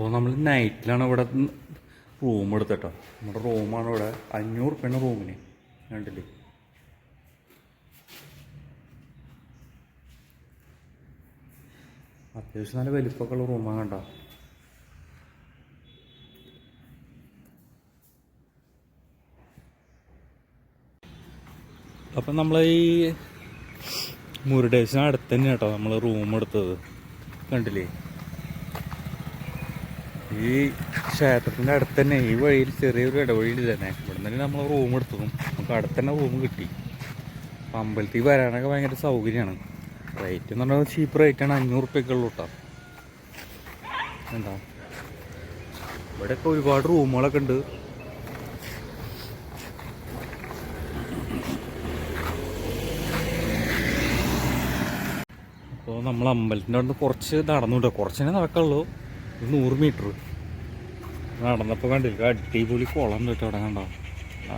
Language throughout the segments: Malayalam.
അപ്പോൾ നമ്മൾ നൈറ്റിലാണ് ഇവിടെ റൂം എടുത്തിട്ടോ. നമ്മുടെ റൂമാണ് ഇവിടെ അഞ്ഞൂറ് റുപ്യാണ് റൂമിന് കണ്ടില്ലേ? അത്യാവശ്യം നല്ല വലിപ്പമൊക്കെ ഉള്ള റൂമാണ് കണ്ടോ? അപ്പം നമ്മൾ ഈ മുരുടേശന് അടുത്ത് തന്നെ കേട്ടോ നമ്മൾ റൂം എടുത്തത്. കണ്ടില്ലേ? ഈ ക്ഷേത്രത്തിന്റെ അടുത്ത് തന്നെ ഈ വഴിയിൽ ചെറിയൊരു ഇടവഴിയിൽ തന്നെ. ഇവിടെ തന്നെ നമ്മൾ റൂം എടുത്തു. നമുക്ക് അടുത്ത് തന്നെ റൂം കിട്ടി. അപ്പം അമ്പലത്തിൽ വരാനൊക്കെ ഭയങ്കര സൗകര്യമാണ്. റേറ്റ് എന്ന് പറഞ്ഞാൽ ചീപ്പ് റേറ്റാണ് അഞ്ഞൂറ് റുപ്യൊക്കെ ഉള്ളൂ കേട്ടോ എന്താ? ഇവിടെയൊക്കെ ഒരുപാട് റൂമുകളൊക്കെ ഉണ്ട്. അപ്പോൾ നമ്മൾ അമ്പലത്തിന്റെ അവിടെ കുറച്ച് നടന്നുണ്ട് കുറച്ചേ നടക്കുള്ളൂ. നൂറ് മീറ്റർ നടന്നപ്പോൾ കണ്ടില്ല? അടിപൊളി കുളം തൊട്ട് അവിടെ കണ്ടോ? ആ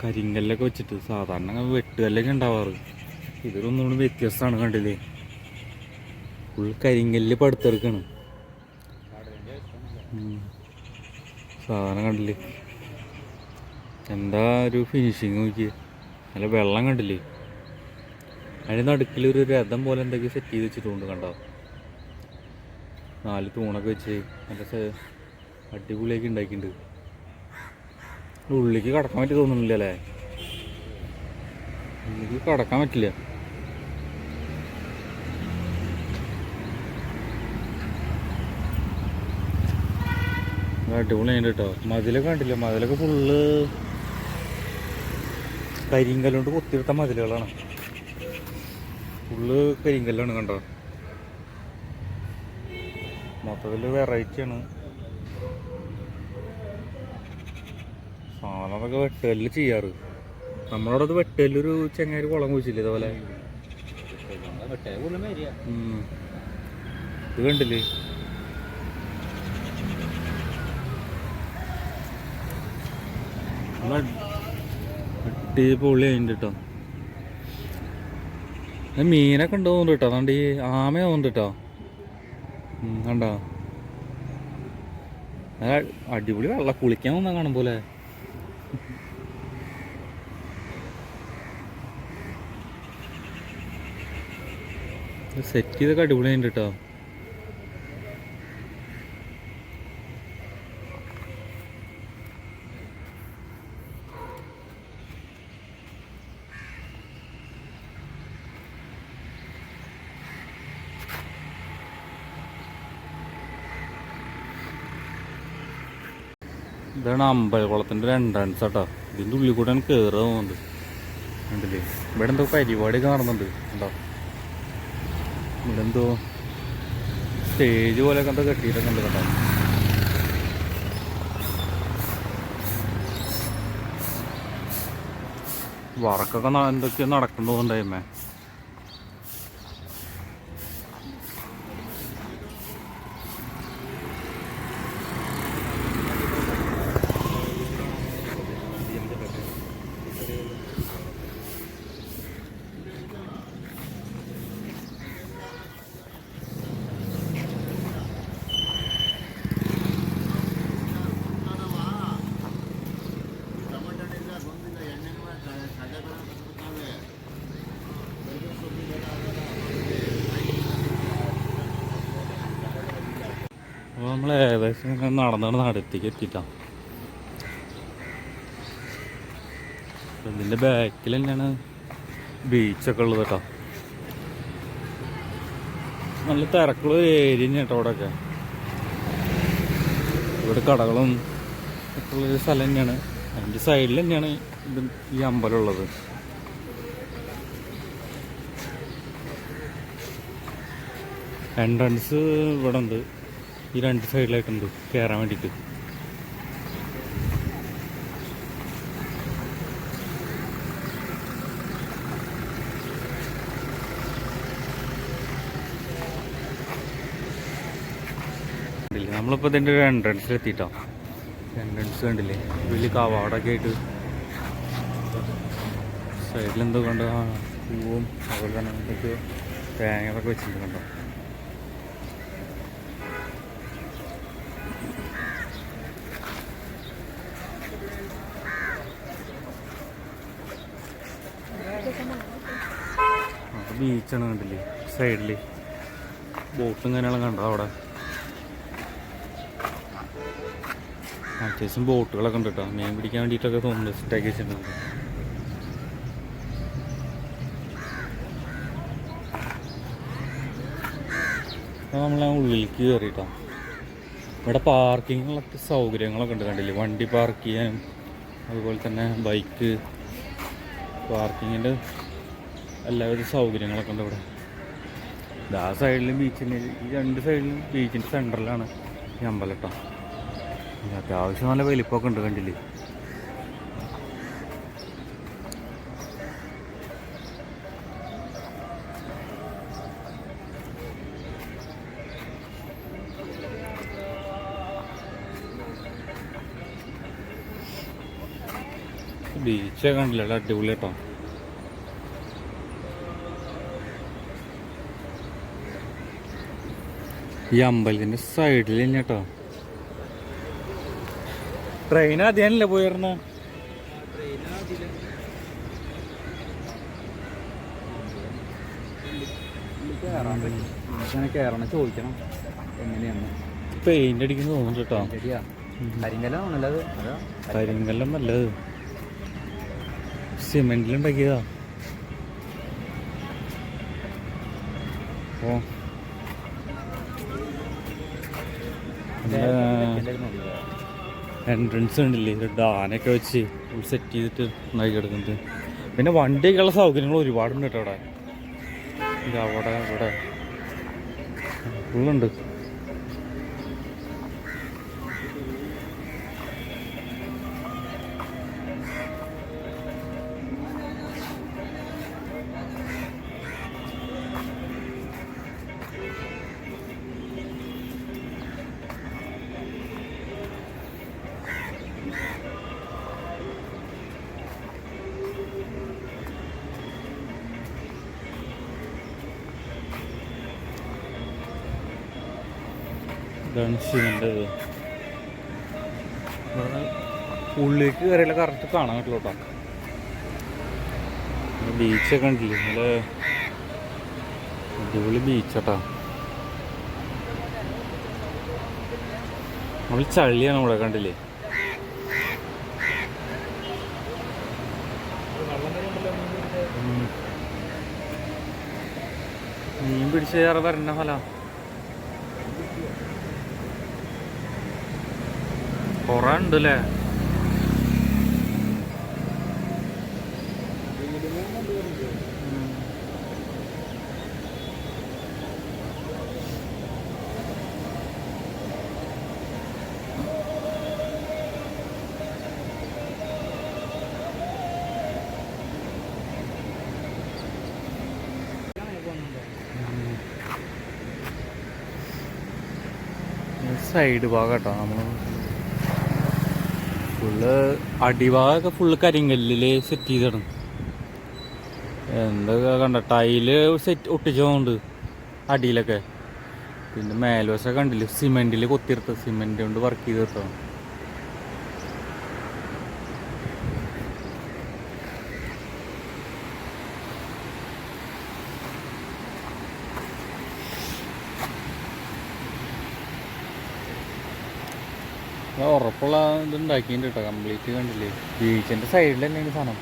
കരിങ്കല്ലൊക്കെ വെച്ചിട്ട് സാധാരണ വെട്ടുകല്ലൊക്കെ ഉണ്ടാവാറ്. ഇതിലൊന്നുകൂടി കൂടി വ്യത്യസ്തമാണ് കണ്ടില്ലേ? ഫുൾ കരിങ്കല്ല് പടുത്തെടുക്കാണ്. സാധാരണ കണ്ടില്ലേ? എന്താ ഒരു ഫിനിഷിങ് നോക്കിയേ? നല്ല വെള്ളം കണ്ടില്ലേ? അതിന് നടുക്കിൽ ഒരു രഥം പോലെ എന്തൊക്കെയോ സെറ്റ് ചെയ്ത് വെച്ചിട്ടുണ്ട് കണ്ടോ? നാല് തൂണൊക്കെ വെച്ച് നല്ല അടിപൊളിയാക്കി ഉണ്ടാക്കിയിട്ടുണ്ട്. ഉള്ളിലേക്ക് കടക്കാൻ പറ്റി തോന്നുന്നില്ല അല്ലേ ഉള്ളിലേക്ക് കടക്കാൻ പറ്റില്ല. അടിപൊളിയായിട്ട് കേട്ടോ. മതിലൊക്കെ കണ്ടില്ല? മതിലൊക്കെ ഫുള്ള് കരിങ്കല്ലുകൊണ്ട് കൊത്തിയിട്ട മതിലുകളാണ്. ഫുള്ള് കരിങ്കല്ലാണ് കണ്ടോ? മൊത്തത്തിൽ വെറൈറ്റിയാണ് അതൊക്കെ വെട്ടുകല്ല് ചെയ്യാറ്. നമ്മളോടത് വെട്ടുകല്ലൊരു ചെങ്ങാരി കുളം കുഴിച്ചില്ലേ ഇതേപോലെ. ഇത് കണ്ടില്ലേ? അടിപൊളി അതിന്റെ കേട്ടോ മീനൊക്കെ ഉണ്ട് തോന്നുന്നു കേട്ടോ. അതുകൊണ്ട് ഈ ആമ തോന്നുന്നു കേട്ടോ. കണ്ടോ? അടിപൊളി വെള്ളം കുളിക്കാൻ ഒന്നാ കാണും സെറ്റ് ചെയ്തൊക്കെ അടിപൊളിയുണ്ട് കേട്ടോ ഇതാണ് അമ്പലക്കുളത്തിന്റെ ഒരു എൻട്രൻസ് കേട്ടോ ഇതിന്റെ ഉള്ളിൽ കൂടെയാണ് കയറുക പോകുന്നത്. കണ്ടില്ലേ? ഇവിടെ എന്തോ പരിപാടിയൊക്കെ നടന്നുണ്ട് കണ്ടോ? ഇവിടെ എന്തോ സ്റ്റേജ് പോലെ കണ്ടോ കെട്ടിയിട്ടൊക്കെ ഉണ്ട് കേട്ടോ. വർക്കൊക്കെ എന്തൊക്കെയോ നടക്കണ്ടോണ്ടായ്മേ അപ്പോൾ നമ്മൾ ഏകദേശം ഇങ്ങനെ നടന്നാണ് നടത്തേക്ക് എത്തിയിട്ടാ. അപ്പോൾ ഇതിന്റെ ബാക്കിൽ തന്നെയാണ് ബീച്ചൊക്കെ ഉള്ളത് കേട്ടോ. നല്ല തിരക്കുള്ള ഒരു ഏരിയ തന്നെ കേട്ടോ അവിടെയൊക്കെ. ഇവിടെ കടകളും ഒക്കെ ഉള്ളൊരു സ്ഥലം തന്നെയാണ്. അതിന്റെ സൈഡിൽ തന്നെയാണ് ഇത് ഈ അമ്പലം ഉള്ളത്. എൻട്രൻസ് ഇവിടെ ഉണ്ട്. ഈ രണ്ട് സൈഡിലായിട്ടുണ്ട് കയറാൻ വേണ്ടിയിട്ട്? നമ്മളിപ്പോൾ ഇതിന്റെ ഒരു എൻട്രൻസിൽ എത്തിയിട്ടോ എൻട്രൻസ് കണ്ടില്ലേ? വലിയ കവാടൊക്കെ ആയിട്ട്. സൈഡിൽ എന്തൊക്കെ കണ്ട്? ആ പൂവും അതുപോലെ തന്നെ എന്തൊക്കെ തേങ്ങകളൊക്കെ വെച്ചിട്ടുണ്ട് കണ്ടോ ബീച്ചാണ് കണ്ടില്ലേ? സൈഡിൽ. ബോട്ടും കാര്യങ്ങളും കണ്ടോ അവിടെ? അത്യാവശ്യം ബോട്ടുകളൊക്കെ ഉണ്ട് കേട്ടോ. മീൻ പിടിക്കാൻ വേണ്ടിയിട്ടൊക്കെ തോന്നുന്നു. സെറ്റാക്കി വെച്ചിട്ടുണ്ട്. നമ്മളെ ഉള്ളിലേക്ക് കയറിയിട്ടോ ഇവിടെ പാർക്കിങ്ങിലൊക്കെ സൗകര്യങ്ങളൊക്കെ ഉണ്ട് കണ്ടില്ലേ? വണ്ടി പാർക്ക് ചെയ്യാനും അതുപോലെ തന്നെ ബൈക്ക് പാർക്കിങ്ങിന്റെ എല്ലാവിധ സൗകര്യങ്ങളൊക്കെ ഉണ്ട് ഇവിടെ. ആ സൈഡിലും ബീച്ചിന്റെ ഈ രണ്ട് സൈഡിലും ബീച്ചിന്റെ സെന്ററിലാണ് ഈ അമ്പലട്ടം അത്യാവശ്യം നല്ല വലിപ്പമൊക്കെ ഉണ്ട് കണ്ടില്ലേ? ബീച്ചൊക്കെ കണ്ടില്ല? അടിപൊളി കേട്ടോ. ഈ അമ്പലത്തിന്റെ സൈഡിൽ തന്നെ കേട്ടോ ട്രെയിൻ ആദ്യമല്ലേ പോയിരുന്ന? കയറണം ചോദിക്കണം. എങ്ങനെയാണ്? പെയിന്റ് അടിക്കുന്ന തോന്നുന്നു കേട്ടോ. കരിങ്കല്ലം. നല്ലത്. സിമെന്റിലുണ്ടാക്കിയതാ ഓ. എൻട്രൻസ് ഉണ്ടല്ലേ ഒരു ഡാനൊക്കെ വെച്ച് സെറ്റ് ചെയ്തിട്ട് ഉണ്ടാക്കി കിടക്കുന്നത് പിന്നെ വണ്ടിയൊക്കെയുള്ള സൗകര്യങ്ങൾ ഒരുപാടുണ്ട് കേട്ടോ അവിടെ. അവിടെ ഇവിടെ. ഫുള്ളുണ്ട് ഇതാണ് ചെയ്യേണ്ടത് ഇവിടെ ഉള്ളിലേക്ക് കയറിയില്ല കറക്റ്റ് കാണാൻ പറ്റില്ല കേട്ടോ ബീച്ചൊക്കെ ഉണ്ടല്ലേ നല്ല അടിപൊളി ബീച്ചാട്ടാ നമ്മൾ ചള്ളിയാണ് ഇവിടെ കണ്ടില്ലേ? മീൻ പിടിച്ച വേറെ വരണ ഫല. കൊറേ ഉണ്ട് അല്ലേ സൈഡ് ഭാഗം കേട്ടോ നമ്മൾ ഫുള്ള് അടിഭാഗമൊക്കെ ഫുള്ള് കരിങ്കല്ലിൽ സെറ്റ് ചെയ്തിടും എന്താ കണ്ട ടൈൽ സെറ്റ് ഒട്ടിച്ചോണ്ട് അടിയിലൊക്കെ. പിന്നെ മേലോശ കണ്ടില്ല സിമെന്റിൽ കൊത്തിയെടുത്ത സിമെന്റ് കൊണ്ട് വർക്ക് അത് ഉറപ്പുള്ള ഇത് ഉണ്ടാക്കിയിട്ടുണ്ട് കേട്ടോ കംപ്ലീറ്റ് കണ്ടില്ലേ? ബീച്ചിന്റെ സൈഡിൽ തന്നെയാണ് സാധനം.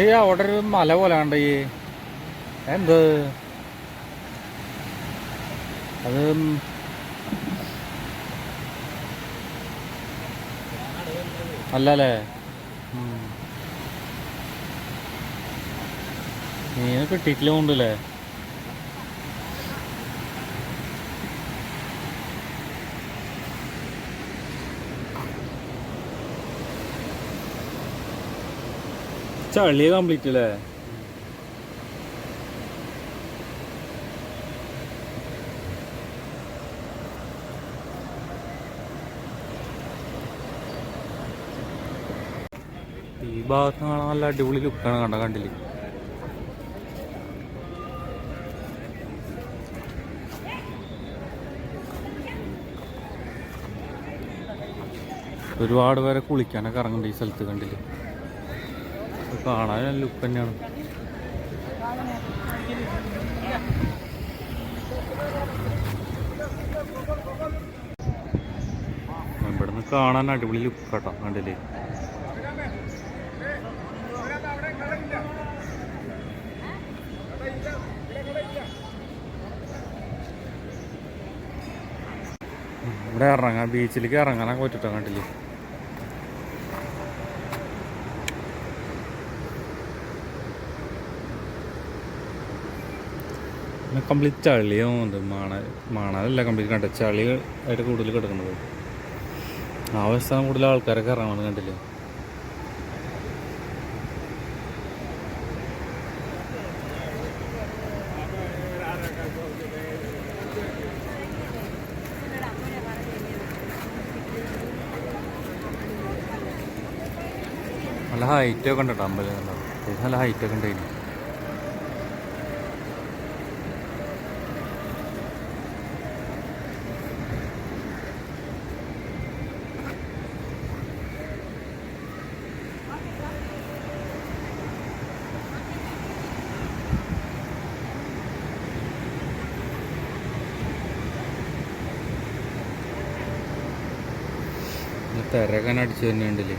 ഏയ് അവിടെ ഒരു മല പോലെ കണ്ട ഈ? എന്ത്? അത് അല്ലല്ലേ? മീനെ കിട്ടിയിട്ടില്ല ഉണ്ടല്ലേ ചളി കംപ്ലീറ്റ് അല്ലേ? ഈ ഭാഗത്ത് കാണാൻ നല്ല അടിപൊളി ലുക്കാണ് കണ്ട കണ്ടില്ലേ? ഒരുപാട് പേരെ കുളിക്കാനൊക്കെ ഇറങ്ങുന്നുണ്ട് ഈ സ്ഥലത്ത് കണ്ടില്ലേ? കാണാൻ നല്ല ലുക്ക് തന്നെയാണ്. ഇവിടുന്ന് കാണാൻ അടിപൊളി ലുക്ക് കേട്ടോ കണ്ടില്ലേ? ഇവിടെ ഇറങ്ങാം ബീച്ചിലേക്ക് ഇറങ്ങാനൊക്കെ പറ്റിട്ടോ കണ്ടില്ലേ? കംപ്ലീറ്റ് ചളിയുണ്ട് മാണ മാണലല്ല കംപ്ലീറ്റ് കണ്ട? ചളി ആയിട്ട് കൂടുതൽ കിടക്കുന്നത്. ആ അവസ്ഥ കൂടുതൽ ആൾക്കാരൊക്കെ ഇറങ്ങണം കണ്ടില്ലേ? നല്ല ഹൈറ്റ് ഒക്കെ ഉണ്ട് കേട്ടോ അമ്പലം കണ്ടോ? അത്യാവശ്യം നല്ല ഹൈറ്റ് ഒക്കെ ഉണ്ടായിരുന്നു തിരക്കാൻ അടിച്ചു തന്നെ ഉണ്ടല്ലേ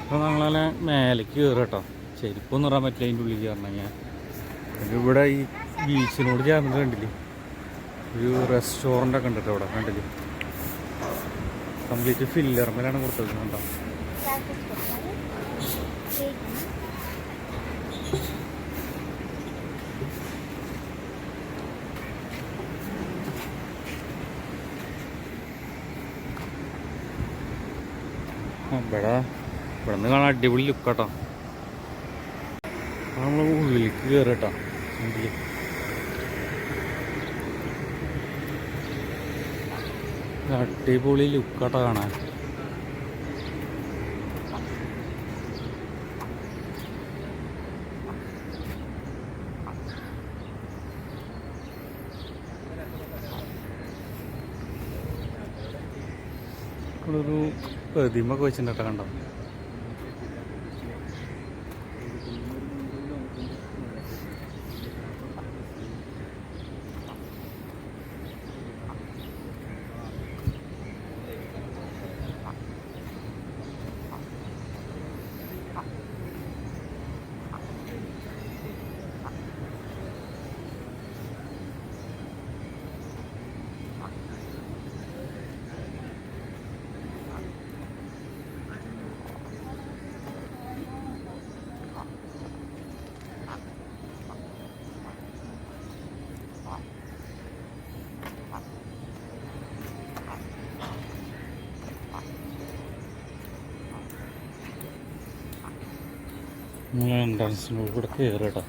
അപ്പോൾ ഞങ്ങളെ മേലേക്ക് കയറുക കേട്ടോ. ചെരുപ്പൊന്നും ഇടാൻ പറ്റില്ല അതിന്റെ ഉള്ളിൽ കയറണമെങ്കിൽ പിന്നെ ഇവിടെ ഈ ബീച്ചിനോട് ചേർന്നത് കണ്ടില്ലേ? ഒരു റെസ്റ്റോറന്റ് ഒക്കെ ഉണ്ട് കേട്ടോ ഇവിടെ കണ്ടില്ലേ? കംപ്ലീറ്റ് ഫില്ലർമേലാണ് കൊടുത്തത് കണ്ടോ? ആ, ഇവിടെ ഇവിടെ നിന്ന് കാണാൻ അടിപൊളി ലുക്ക് കേട്ടോ നമ്മൾ ഉള്ളിലേക്ക് കയറി കേട്ടോ അടിപൊളി ലുക്ക് കേട്ടോ കാണാൻ. ഒരു പ്രതിമ ഒക്കെ കണ്ടോ? നമ്മൾ ഇവിടെ കൂടെ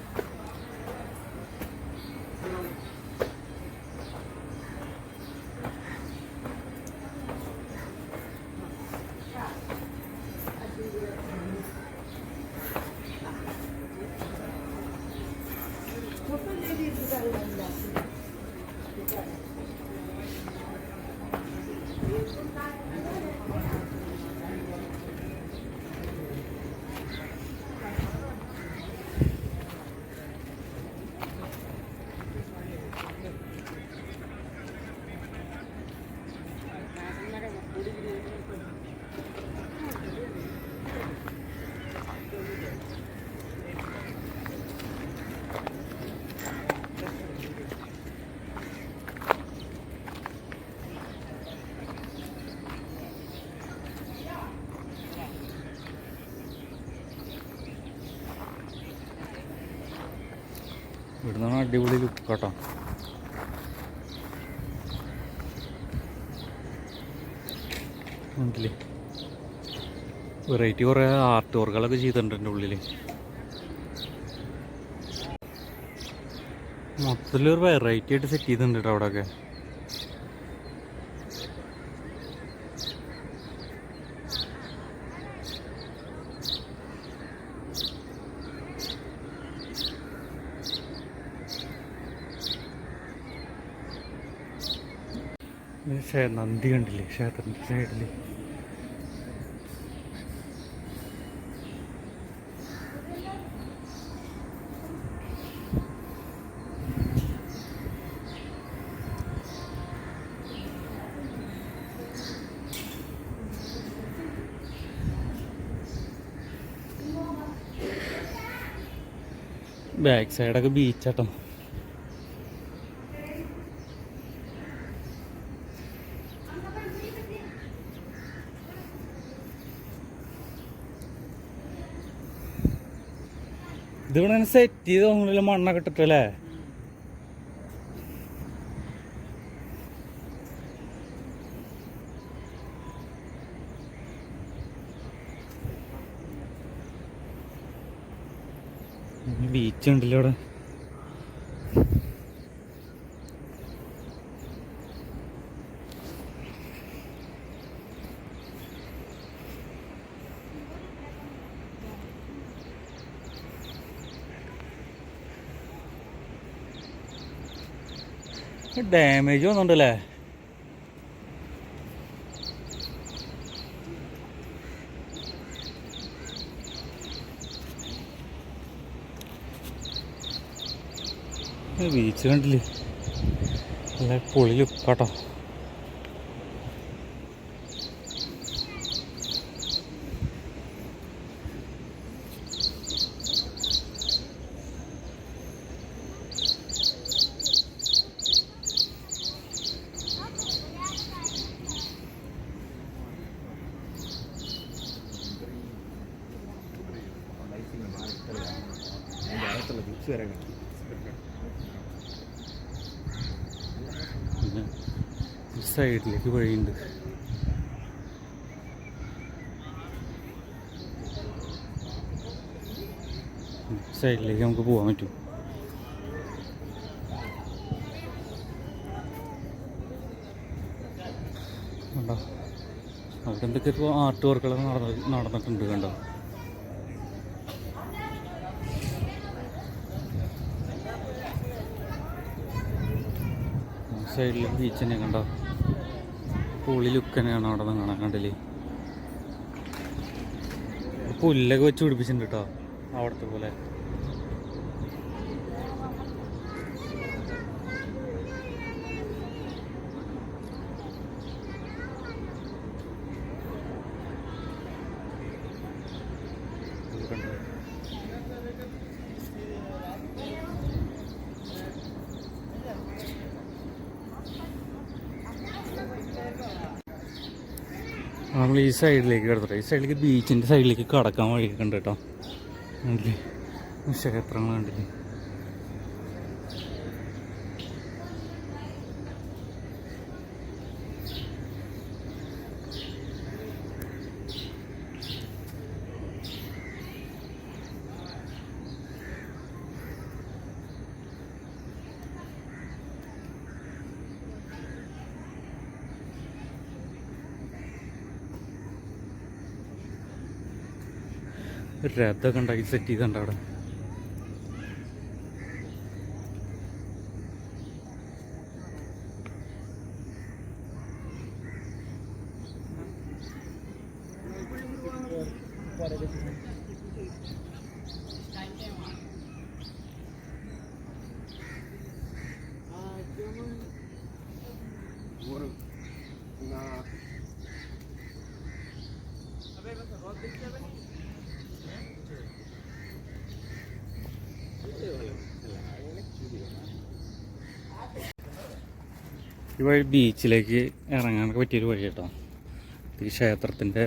ഇവിടുന്നാണ് അടിപൊളി ലുക്ക് കേട്ടോ. ഉണ്ടല്ലേ? വെറൈറ്റി കുറേ ആർട്ട് വർക്കുകളൊക്കെ ചെയ്തിട്ടുണ്ട് എന്റെ ഉള്ളിൽ മൊത്തത്തിലൊരു വെറൈറ്റി ആയിട്ട് സെറ്റ് ചെയ്തിട്ടുണ്ട് കേട്ടോ അവിടെയൊക്കെ ഇത് ക്ഷേ- നന്ദി കണ്ടില്ലേ? ക്ഷേത്രത്തിന്റെ സൈഡിൽ ബാക്ക് സൈഡൊക്കെ ബീച്ചാട്ടോ ഇതിവിടെ സെറ്റ് ചെയ്ത് തോന്നുന്നില്ല മണ്ണൊക്കെ ഇട്ടിട്ടല്ലേ ബീച്ച് ഉണ്ടല്ലോ അവിടെ ഡാമേജ് വന്നുണ്ടല്ലേ ബീച്ച് കണ്ടില്ലേ? നല്ല പൊളി ലുക്കാട്ടോ പിന്നെ ഈ സൈഡിലേക്ക് വഴിയുണ്ട് സൈഡിലേക്ക് നമുക്ക് പോകാൻ പറ്റും അവിടെ എന്തൊക്കെ ഇപ്പോൾ ആർട്ട് വർക്കുകളൊക്കെ നടന്ന നടന്നിട്ടുണ്ട് കണ്ടോ സൈഡിൽ ബീച്ച് തന്നെ കണ്ടോ? പുളി ലുക്ക് തന്നെയാണ് അവിടെ നിന്ന് കാണാൻ കണ്ടില്ലേ? പുല്ലൊക്കെ വെച്ച് പിടിപ്പിച്ചിട്ടുണ്ട് കേട്ടോ അവിടുത്തെ പോലെ ഇത് കണ്ടോ? നമ്മൾ ഈ സൈഡിലേക്ക് കിടത്തിട്ട്. ഈ സൈഡിലേക്ക് ബീച്ചിന്റെ സൈഡിലേക്ക് കടക്കാൻ വഴിയൊക്കെ ഉണ്ട് കേട്ടോ. കണ്ടില്ലേ? ഒരു രഥമൊക്കെ ഉണ്ടാക്കി സെറ്റ് ചെയ്തിട്ടുണ്ട് അവിടെ വഴി ബീച്ചിലേക്ക് ഇറങ്ങാനൊക്കെ പറ്റിയൊരു വഴി കേട്ടോ. ഈ ക്ഷേത്രത്തിന്റെ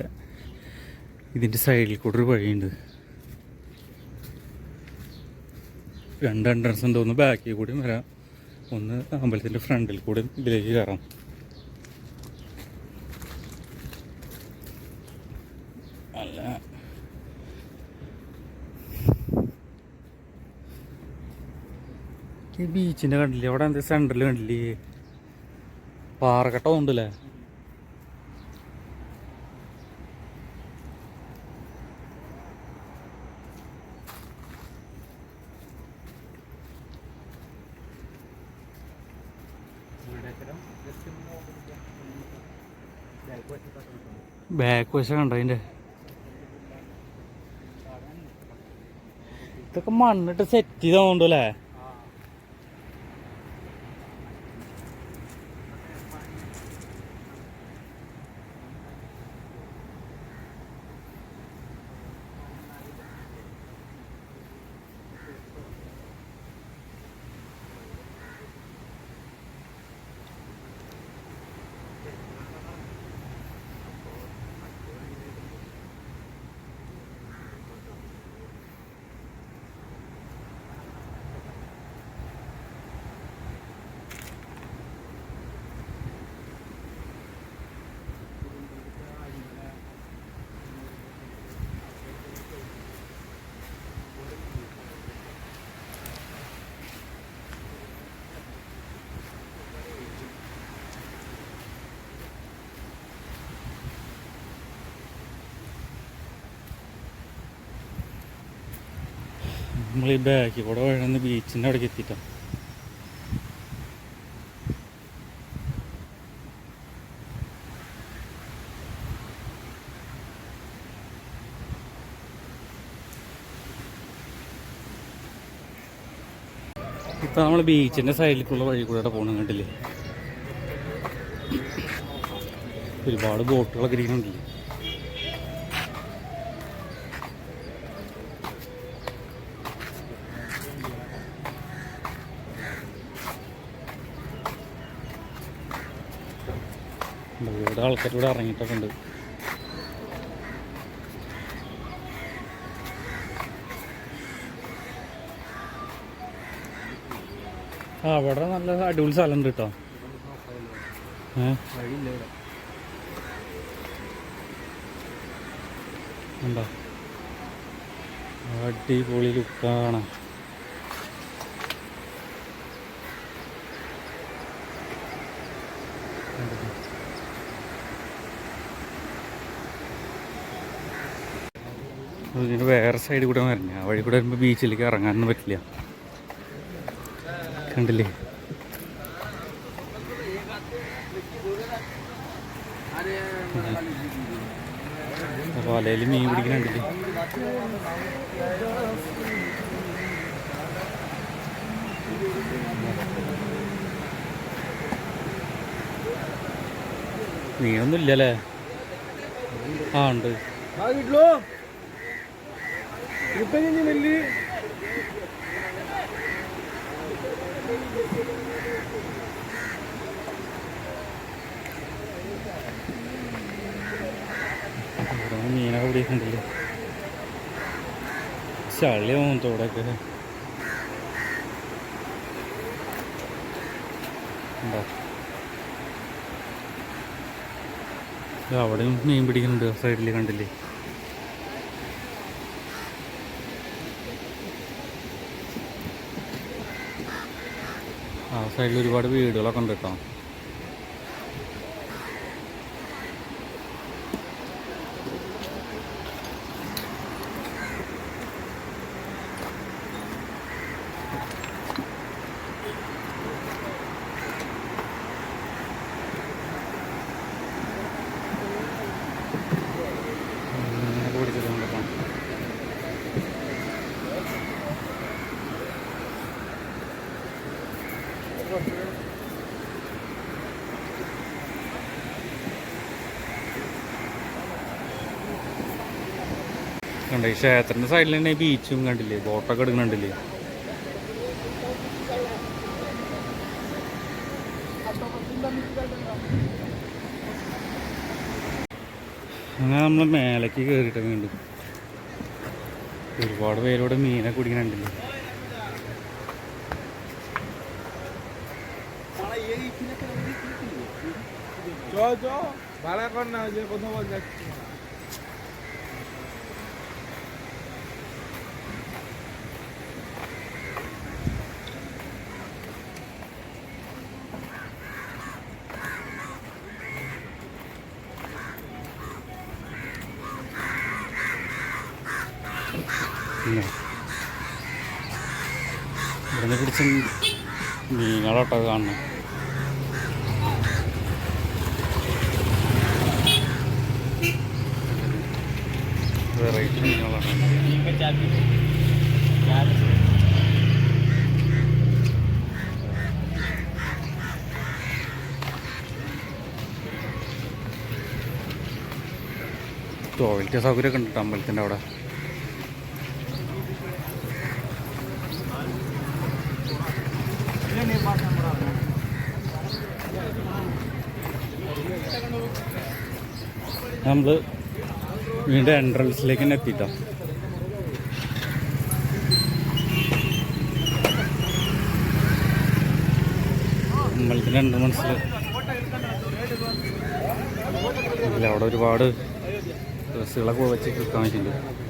ഇതിന്റെ സൈഡിൽ കൂടെ ഒരു വഴിയുണ്ട്. രണ്ട് എൻട്രൻസ് ഉണ്ട് ഒന്ന് ബാക്കിൽ കൂടിയും വരാം. ഒന്ന് അമ്പലത്തിന്റെ ഫ്രണ്ടിൽ കൂടിയും ഇതിലേക്ക് കയറാം. അല്ല. ഈ ബീച്ചിന്റെ കണ്ടില്ലേ? അവിടെ എന്താ സെന്ററിൽ കണ്ടില്ലേ? പാറക്കട്ട ഉണ്ടല്ലേ? ബാക്ക് വശം കണ്ടോ അതിന്റെ ഇതൊക്കെ മണ്ണിട്ട് സെറ്റ് ചെയ്തോണ്ടല്ലേ നമ്മൾ ഈ ബാക്കിൽ കൂടെ വഴന്ന് ബീച്ചിന്റെ അവിടേക്ക് എത്തിയിട്ടാണ് ഇപ്പൊ നമ്മൾ ബീച്ചിന്റെ സൈഡിലേക്കുള്ള വഴി കൂടെ പോകണം കണ്ടില്ലേ? ഒരുപാട് ബോട്ടുകളൊക്കെ ഇരിക്കുന്നുണ്ടല്ലേ ഇവിടെ ആൾക്കാർ ഇവിടെ ഇറങ്ങിയിട്ടൊക്കെ ഉണ്ട്. ആ അവിടെ നല്ല അടിപൊളി സ്ഥലം ഉണ്ട് കേട്ടോ ഉണ്ടോ? അടിപൊളി ലുക്കാണ്. ഇതിന് വേറെ സൈഡിൽ കൂടെ വരണേ. ആ വഴി കൂടെ വരുമ്പോൾ ബീച്ചിലേക്ക് ഇറങ്ങാനൊന്നും പറ്റില്ല. കണ്ടില്ലേ? വലയിൽ മീൻ പിടിക്കുന്നുണ്ടല്ലേ മീനൊന്നും ഇല്ലല്ലേ? ആ ഉണ്ട്. മീനൊക്കെ പിടിക്കുന്നുണ്ടല്ലേ ചളിയാവും തോടൊക്കെ. അവിടെയും മീൻ പിടിക്കുന്നുണ്ട് സൈഡിൽ കണ്ടില്ലേ? സൈഡിൽ ഒരുപാട് വീടുകളൊക്കെ ഉണ്ട് കേട്ടോ കണ്ട ഈ ക്ഷേത്രത്തിന്റെ സൈഡിൽ തന്നെ ബീച്ചും കണ്ടില്ലേ? ബോട്ടൊക്കെ എടുക്കുന്നുണ്ടല്ലേ അങ്ങനെ നമ്മൾ മേലേക്ക് കയറിയിട്ടൊക്കെ ഉണ്ട് ഒരുപാട് പേരോട് മീനെ കുടിക്കണുണ്ടല്ലേ? ജോ ജോ വളരെ കൊണ്ടാ കൊന്നു പോലെ മീനുകളോട്ടോ കാണണം. വെറൈറ്റി മീനുകളാണ് ടോയ്ലറ്റ് സൗകര്യമൊക്കെ ഉണ്ട് അമ്പലത്തിന്റെ അവിടെ. നമ്മൾ വീണ്ടും എൻട്രൻസിലേക്ക് തന്നെ എത്തിയിട്ടോ അമ്പലത്തിന്റെ എൻട്രൻസിൽ ഇല്ല അവിടെ ഒരുപാട് ഡ്രസ്സുകളൊക്കെ വെച്ച് വിൽക്കാൻ വെച്ചിട്ടുണ്ട്